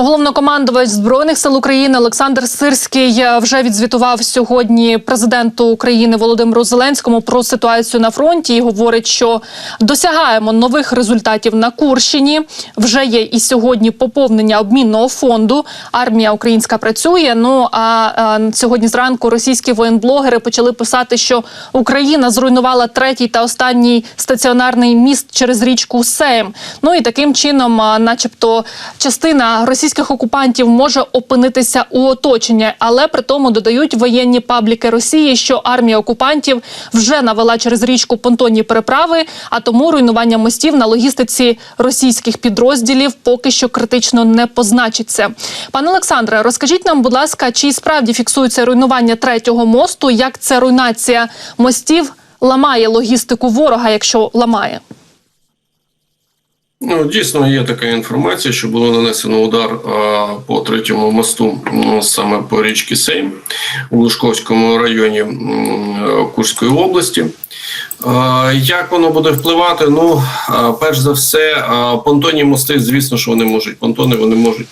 Головнокомандувач збройних сил України Олександр Сирський е, вже відзвітував сьогодні президенту України Володимиру Зеленському про ситуацію на фронті і говорить, що досягаємо нових результатів на Курщині. Вже є і сьогодні поповнення обмінного фонду. Армія українська працює. Ну а е, сьогодні зранку російські воєнблогери почали писати, що Україна зруйнувала третій та останній стаціонарний міст через річку Сейм. Ну і таким чином, начебто, частина російських окупантів може опинитися у оточенні, але при тому додають воєнні пабліки Росії, що армія окупантів вже навела через річку понтонні переправи, а тому руйнування мостів на логістиці російських підрозділів поки що критично не позначиться. Пане Олександре, розкажіть нам, будь ласка, чи справді фіксується руйнування третього мосту? Як ця руйнація мостів ламає логістику ворога, якщо ламає? Ну, дійсно є така інформація, що було нанесено удар а, по третьому мосту саме по річці Сейм у Лужковському районі м, Курської області. А, як воно буде впливати? Ну, а, перш за все, а, понтонні мости, звісно, що вони можуть. Понтони вони можуть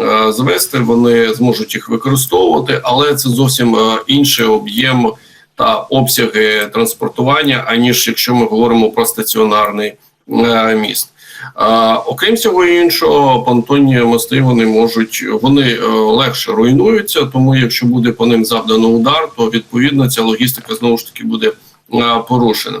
а, звести, вони зможуть їх використовувати, але це зовсім а, інший об'єм та обсяги транспортування, аніж якщо ми говоримо про стаціонарний а, міст. Окрім цього іншого, понтонні мости вони можуть вони е, легше руйнуються. Тому, якщо буде по ним завдано удар, то відповідно ця логістика знову ж таки буде порушена.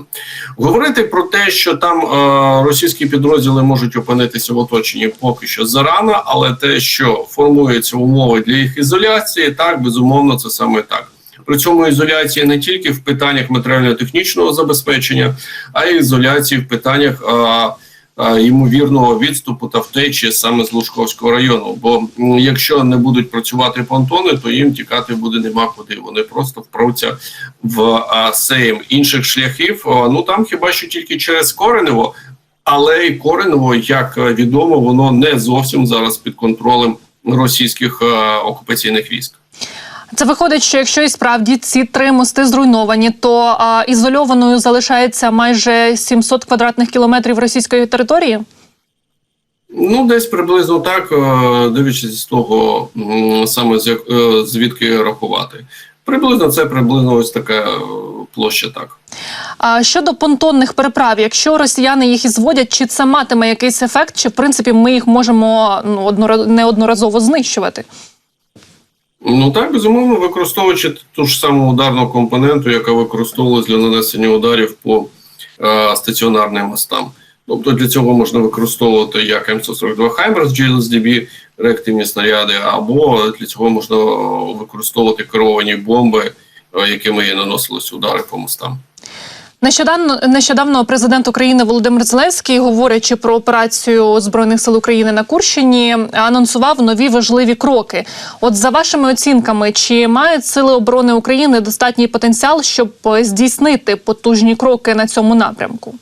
Говорити про те, що там е, російські підрозділи можуть опинитися в оточенні, поки що зарано, але те, що формуються умови для їх ізоляції, так безумовно, це саме так. При цьому ізоляція не тільки в питаннях матеріально-технічного забезпечення, а й ізоляції в питаннях. Е, е, Ймовірного відступу та втечі саме з Лужковського району. Бо якщо не будуть працювати понтони, то їм тікати буде нема куди. Вони просто впруться в а, сейм інших шляхів. ну там хіба що тільки через Коренево, але й Коренево, як е, відомо, воно не зовсім зараз під контролем російських е, окупаційних військ. Це виходить, що якщо і справді ці три мости зруйновані, то а, ізольованою залишається майже 700 квадратних кілометрів російської території. Ну, десь приблизно так, е, дивлячись з того, саме е, звідки рахувати. Приблизно це приблизно ось така е, площа так. А щодо понтонних переправ, якщо росіяни їх і зводять, чи це матиме якийсь ефект, чи в принципі ми їх можемо ну однора- неодноразово знищувати? Ну так, безумовно, використовуючи ту ж саму ударну компоненту, яка використовувалась для нанесення ударів по е, стаціонарним мостам. Тобто для цього можна використовувати як М142 Хаймерс GLSDB, реактивні снаряди, або для цього можна використовувати керовані бомби, е, якими і наносились удари по мостам. Нещодавно нещодавно президент України Володимир Зеленський, говорячи про операцію збройних сил України на Курщині, анонсував нові важливі кроки. От за вашими оцінками, чи мають сили оборони України достатній потенціал, щоб е, здійснити потужні кроки на цьому напрямку?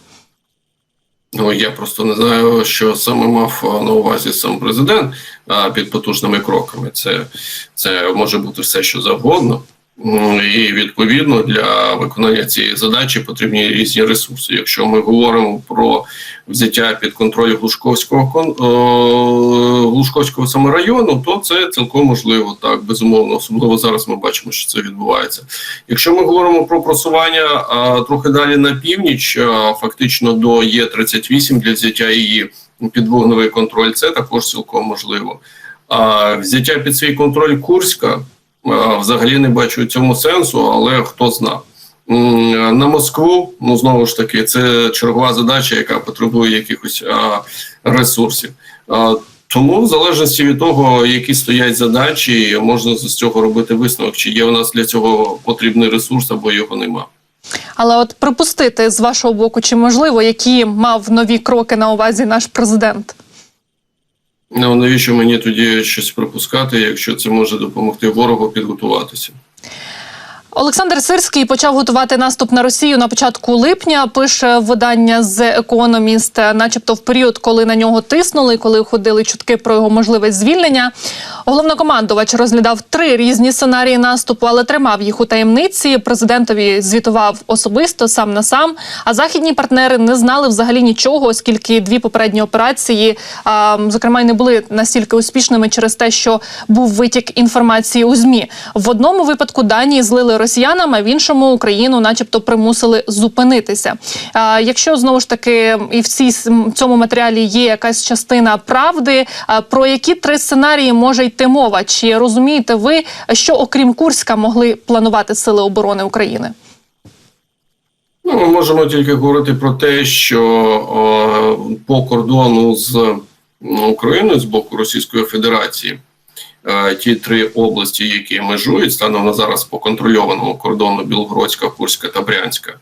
Ну я просто не знаю, що саме мав е, на увазі сам президент а, під потужними кроками. Це, це може бути все, що завгодно. М, І відповідно для виконання цієї задачі потрібні різні ресурси. Якщо ми говоримо про взяття під контроль Глушковського е, Глушковського саме району, то це цілком можливо, так безумовно. Особливо зараз ми бачимо, що це відбувається. Якщо ми говоримо про просування трохи далі на північ, фактично до Є38 для взяття її під вогневий контроль, це також цілком можливо. А взяття під свій контроль Курська взагалі не бачу цьому сенсу, але хто зна. На Москву, ну знову ж таки, це чергова задача, яка потребує якихось а, ресурсів. А, тому, в залежності від того, які стоять задачі, можна з цього робити висновок, чи є у нас для цього потрібний ресурс або його нема. Але от припустити з вашого боку, чи можливо, які мав нові кроки на увазі наш президент? Ну навіщо мені тоді щось припускати, якщо це може допомогти ворогу підготуватися? Олександр Сирський почав готувати наступ на Росію на початку липня. Пише видання з економіст, начебто в період, коли на нього тиснули, коли ходили чутки про його можливе звільнення. Головнокомандувач розглядав три різні сценарії наступу, але тримав їх у таємниці. Президентові звітував особисто сам на сам. А західні партнери не знали взагалі нічого, оскільки дві попередні операції, а, зокрема, й не були настільки успішними через те, що був витік інформації у змі. В одному випадку Данії злили росіянам, а в іншому Україну, начебто, примусили зупинитися. А, якщо знову ж таки і в цій цьому матеріалі є якась частина правди, про які три сценарії може йти мова? Чи розумієте ви, що окрім Курська могли планувати сили оборони України? Ну, ми можемо тільки говорити про те, що е, по кордону з Україною з боку Російської Федерації ті три області, які межують станом на зараз по контрольованому кордону Білгородська, Курська та Брянська, е,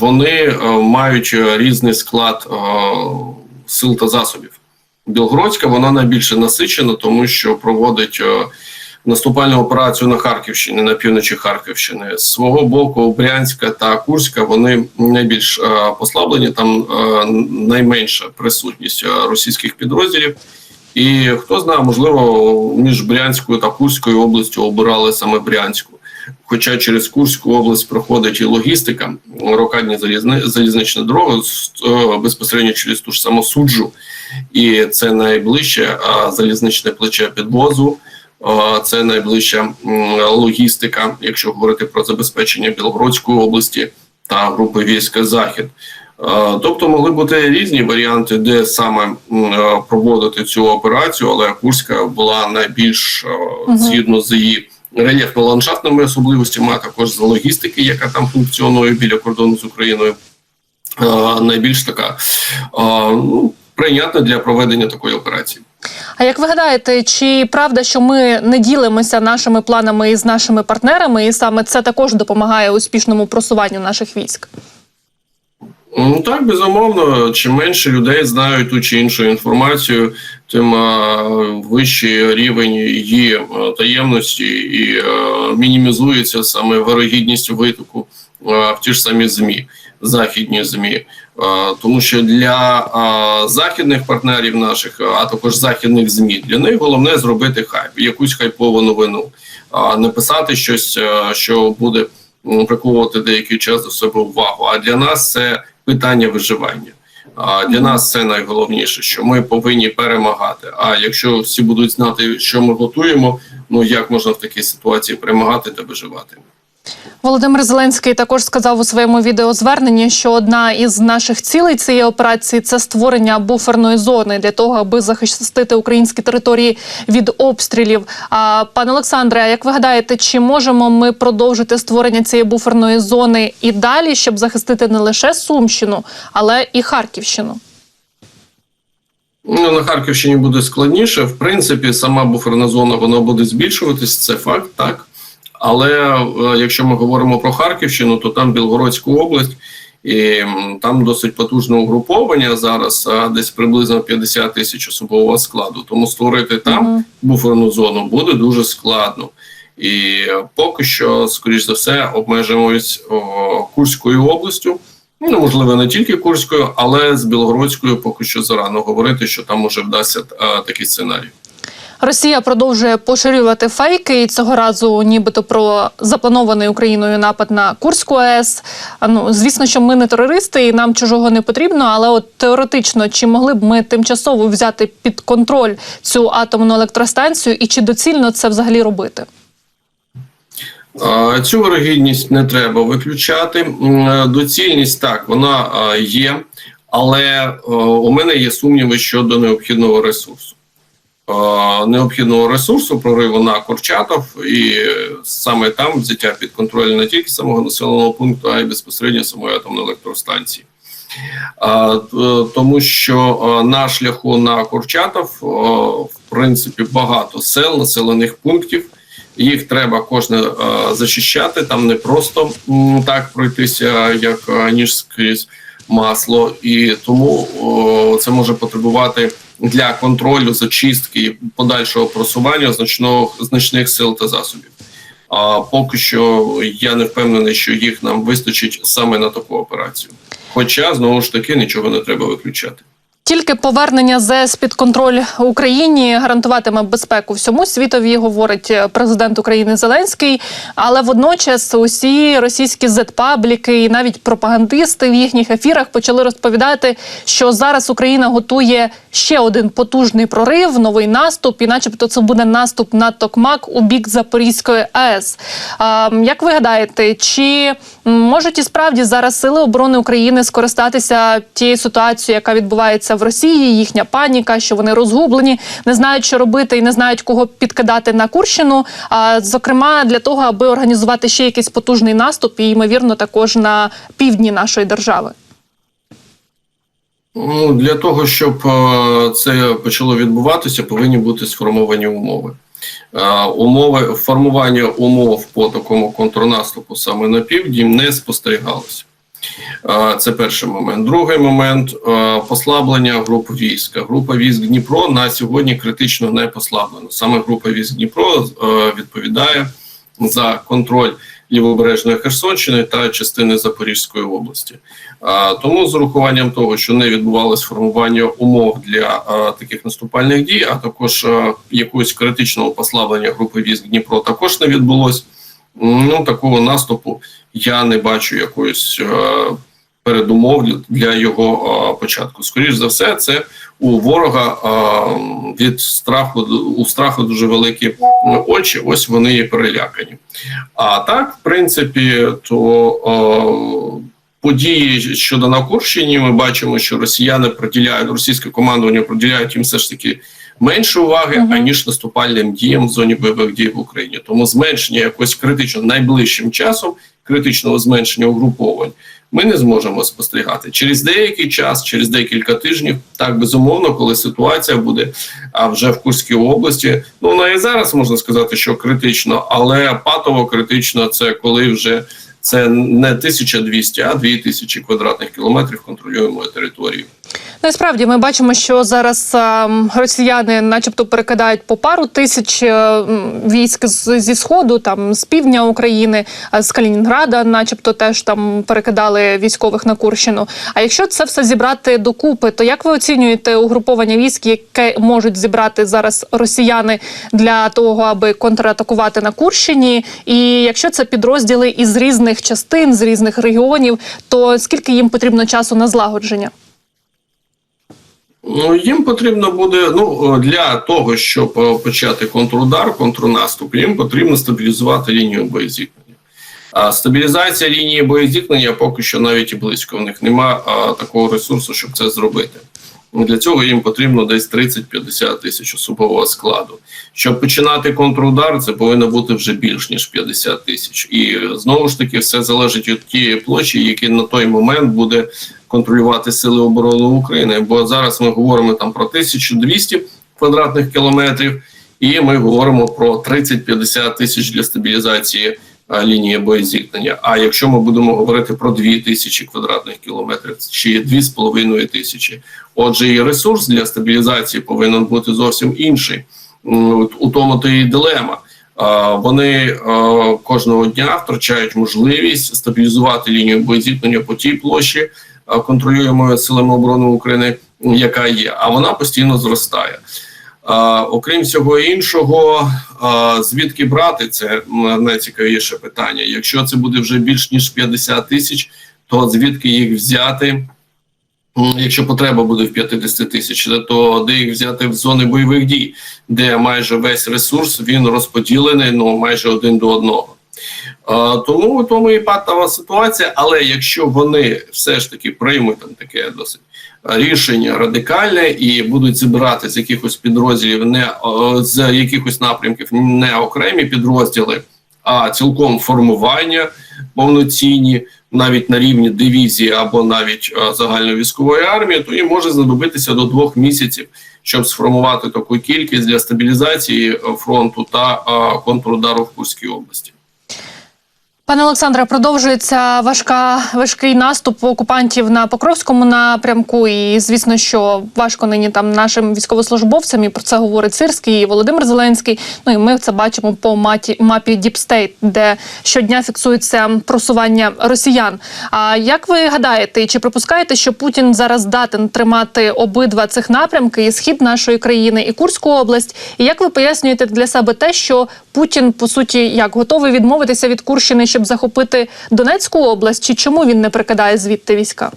вони е, мають різний склад е, сил та засобів. Білгородська вона найбільше насичена, тому що проводить е, наступальну операцію на Харківщині, на півночі Харківщини. З свого боку, Брянська та Курська вони найбільш е, послаблені. Там е, найменша присутність е, російських підрозділів. І хто знає, можливо, між Брянською та Курською областю обирали саме Брянську. Хоча через Курську область проходить і логістика, рокадні залізни, залізнична дорога е, безпосередньо через ту ж саму суджу, і це найближче залізничне плече підвозу. Це найближча логістика, якщо говорити про забезпечення Білгородської області та групи військ Захід. Е, Тобто могли бути різні варіанти, де саме е, проводити цю операцію, але Курська була найбільш е, згідно з її рельєфно-ландшафтними особливостями, а також з логістики, яка там функціонує біля кордону з Україною. Найбільш така ну, прийнятна для проведення такої операції. А як ви гадаєте, чи правда, що ми не ділимося нашими планами із нашими партнерами, і саме це також допомагає успішному просуванню наших військ? Ну так, безумовно, чим менше людей знають ту чи іншу інформацію, тим вищий рівень її е, таємності і е, мінімізується саме вирогідність витоку е, в ті ж самі ЗМІ, західні ЗМІ. Тому що для західних партнерів наших, а також західних ЗМІ, для них головне зробити хайп, якусь хайпову новину, не писати щось, що буде приковувати деякий час до себе увагу. А для нас це питання виживання. А для нас це найголовніше, що ми повинні перемагати. А якщо всі будуть знати, що ми готуємо, ну як можна в такій ситуації перемагати та виживати? Володимир Зеленський також сказав у своєму відеозверненні, що одна із наших цілей цієї операції це створення буферної зони для того, аби захистити українські території від обстрілів. А пане Олександре, як ви гадаєте, чи можемо ми продовжити створення цієї буферної зони і далі, щоб захистити не лише Сумщину, але і Харківщину? Ну, на Харківщині буде складніше. В принципі, сама буферна зона вона буде збільшуватись, це факт, так. Але е, якщо ми говоримо про Харківщину, то там Білгородська область, і там досить потужне угруповання зараз, а десь приблизно 50 тисяч особового складу. Тому створити там Мгм. буферну зону буде дуже складно. І е, поки що, скоріш за все, обмежуємось о, Курською областю. Ну, можливо, не тільки Курською, але з Білгородською поки що зарано говорити, що там уже вдасться а, такий сценарій. Росія продовжує поширювати фейки і цього разу, нібито про запланований Україною напад на Курську АЕС. Ну звісно, що ми не терористи, і нам чужого не потрібно. Але от теоретично, чи могли б ми тимчасово взяти під контроль цю атомну електростанцію, і чи доцільно це взагалі робити? Цю вирогідність не треба виключати. Е, Доцільність так, вона є, але е, у мене є сумніви щодо необхідного ресурсу. Е, Необхідного ресурсу прориву на Курчатов, і е, саме там взяття під контроль не тільки самого населеного пункту, а й безпосередньо самої атомної електростанції. Тому що е, на шляху на Курчатов, е, в принципі, багато сел, населених пунктів. Їх треба кожне е, зачищати. Там не просто так пройтися, як е, ніж скрізь масло, і тому о, це може потребувати для контролю, зачистки подальшого просування значного значних сил та засобів. А поки що я не впевнений, що їх нам вистачить саме на таку операцію. Хоча знову ж таки нічого не треба виключати. Тільки повернення ЗС під контроль Україні гарантуватиме безпеку всьому світові, говорить президент України Зеленський. Але водночас усі російські зетпабліки і навіть пропагандисти в їхніх ефірах почали розповідати, що зараз Україна готує ще один потужний прорив, новий наступ, і, начебто, це буде наступ на Токмак у бік Запорізької АЕС. А, як ви гадаєте, чи можуть і справді зараз сили оборони України скористатися тією ситуацією, яка відбувається в Росії, їхня паніка, що вони розгублені, не знають, що робити, і не знають, кого підкидати на Курщину. А зокрема, для того, аби організувати ще якийсь потужний наступ, і ймовірно, також на півдні нашої держави. Ну, для того, щоб це почало відбуватися, повинні бути сформовані умови. Умови формування умов по такому контрнаступу саме на півдні не спостерігалося. Це перший момент. Другий момент послаблення груп війська. Група військ Дніпро на сьогодні критично не послаблена. Саме група військ Дніпро відповідає за контроль лівобережної Херсонщини та частини Запорізької області. Тому з урахуванням того, що не відбувалось формування умов для таких наступальних дій, а також якогось критичного послаблення групи військ Дніпро також не відбулось. Ну такого наступу я не бачу якоїсь а, передумов для- його а, початку. Скоріш за все, це у ворога а, від страху у страху дуже великі очі. Ось вони і перелякані. А так, в принципі, то е, події щодо на Курщині, ми бачимо, що росіяни приділяють російське командування приділяють їм все ж таки менше уваги, Мгм. аніж наступальним діям в зоні бойових дій в Україні. Тому зменшення якось критично найближчим часом, критичного зменшення угруповань. Ми не зможемо спостерігати через деякий час, через декілька тижнів. Так безумовно, коли ситуація буде а вже в Курській області. Ну вона і зараз можна сказати, що критично, але патово критично це коли вже це не 1200, а 2000 квадратних кілометрів контролюємої території. Насправді ми бачимо, що зараз росіяни, начебто, перекидають по пару тисяч е, військ зі сходу, там з півдня України, з Калінінграда, начебто, теж там перекидали військових на Курщину. А якщо це все зібрати докупи, то як ви оцінюєте угруповання військ, яке можуть зібрати зараз росіяни для того, аби контратакувати на Курщині? І якщо це підрозділи із різних частин, з різних регіонів, то скільки їм потрібно часу на злагодження? Ну їм потрібно буде ну е, для того, щоб е, почати контрудар, контрнаступ, їм потрібно стабілізувати лінію боєзіткнення. А стабілізація лінії боєзіткнення поки що навіть і близько. У них немає такого ресурсу, щоб це зробити. Ну, Для цього їм потрібно десь 30-50 тисяч особового складу. Щоб починати контрудар, це повинно бути вже більш ніж 50 тисяч. І знову ж таки все залежить від тієї площі, які на той момент буде контролювати сили оборони України. Бо зараз ми говоримо там про 1200 квадратних кілометрів, і ми говоримо про 30-50 тисяч для стабілізації лінії боєзіткнення. А якщо ми будемо говорити про 2000 квадратних кілометрів чи 2,5 тисячі, отже, і ресурс для стабілізації повинен бути зовсім інший. У тому то і дилема. Вони кожного дня втрачають можливість стабілізувати лінію боєзіткнення по тій площі, а, контролюємої силами оборони України, яка є, а вона постійно зростає. Окрім всього іншого, звідки брати це найцікавіше питання. Якщо це буде вже більш ніж 50 тисяч, то звідки їх взяти? Якщо потреба буде в 50 тисяч, то де їх взяти в зони бойових дій, де майже весь ресурс він розподілений ну майже один до одного. Тому тому і патова ситуація. Але якщо вони все ж таки приймуть там таке досить рішення радикальне і будуть зібрати з якихось підрозділів, не з якихось напрямків, не окремі підрозділи, а цілком формування повноцінні, навіть на рівні дивізії або навіть е, загальновійськової армії, то їм може знадобитися до двох місяців, щоб сформувати таку кількість для стабілізації е, фронту та е, контрудару в Курській області. Пане Олександре, продовжується важка важкий наступ окупантів на Покровському напрямку. І звісно, що важко нині там нашим військовослужбовцям. І про це говорить Сирський і Володимир Зеленський. Ну і ми це бачимо по маті, мапі Діпстейт, де щодня фіксується просування росіян. А як ви гадаєте, чи припускаєте, що Путін зараз здатен тримати обидва цих напрямки і схід нашої країни, і Курську область? І як ви пояснюєте для себе те, що Путін по суті як готовий відмовитися від Курщини, щоб захопити Донецьку область, чи чому він не прикидає звідти війська?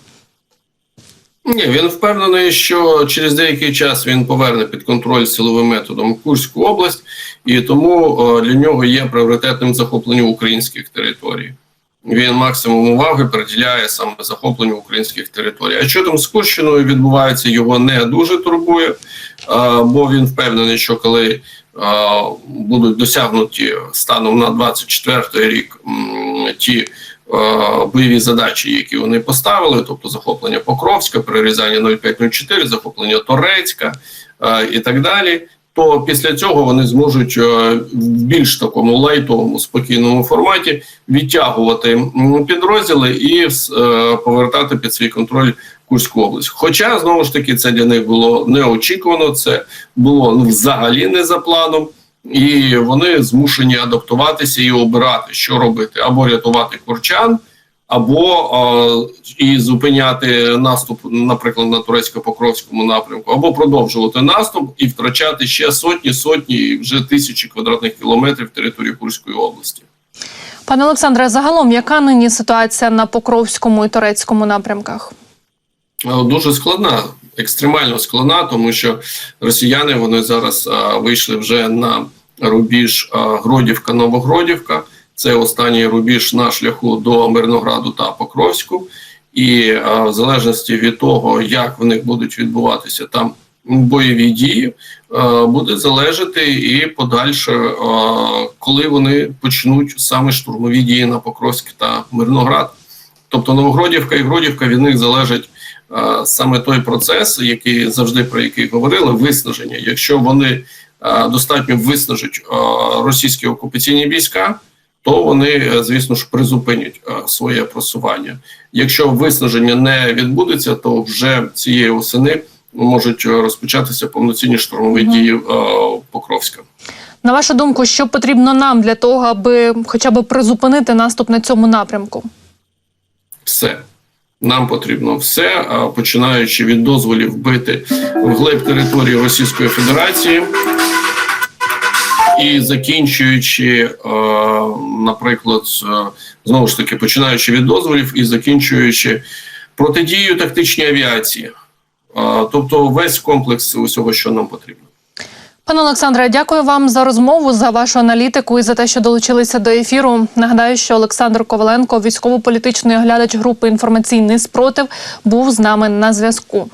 Ні, він впевнений, що через деякий час він поверне під контроль силовим методом Курську область, і тому е, для нього є пріоритетним захоплення українських територій. Він максимум уваги приділяє саме захопленню українських територій. А що там з Курщиною відбувається, його не дуже турбує, е, бо він впевнений, що коли е, будуть досягнуті станом на 24 рік ті е, бойові задачі, які вони поставили, тобто захоплення Покровська, перерізання 0504, захоплення Торецька і так далі. То після цього вони зможуть е, в більш такому лайтовому спокійному форматі відтягувати підрозділи і е, повертати під свій контроль Курську область. Хоча знову ж таки це для них було неочікувано, це було ну, взагалі не за планом, і вони змушені адаптуватися і обирати, що робити, або рятувати курчан, або е, і зупиняти наступ, наприклад, на турецько-покровському напрямку, або продовжувати наступ і втрачати ще сотні, сотні, і вже тисячі квадратних кілометрів території Курської області. Пане Олександре, загалом яка нині ситуація на Покровському і Торецькому напрямках? Е, Дуже складна, екстремально складна, тому що росіяни вони зараз а, вийшли вже на рубіж а, Гродівка, Новогродівка. Це останній рубіж на шляху до Мирнограду та Покровську, і а, в залежності від того, як в них будуть відбуватися там бойові дії, а, буде залежати і подальше, а, коли вони почнуть саме штурмові дії на Покровськ та Мирноград. Тобто Новогродівка і Гродівка від них залежать е, саме той процес, який завжди про який говорили, виснаження. Якщо вони е, достатньо виснажать е, російські окупаційні війська, то вони, е, звісно ж, призупинять е, своє просування. Якщо виснаження не відбудеться, то вже цієї осени можуть е, розпочатися повноцінні штурмові Мгм. дії Покровська. На вашу думку, що потрібно нам для того, аби хоча б призупинити наступ на цьому напрямку? все. Нам потрібно все, починаючи від дозволів бити вглиб території Російської Федерації і закінчуючи, е, наприклад, знову ж таки, починаючи від дозволів і закінчуючи протидією тактичній авіації, Е, тобто весь комплекс усього, що нам потрібно. Пане Олександре, дякую вам за розмову, за вашу аналітику і за те, що долучилися до ефіру. Нагадаю, що Олександр Коваленко, військово-політичний оглядач групи інформаційний спротив, був з нами на зв'язку.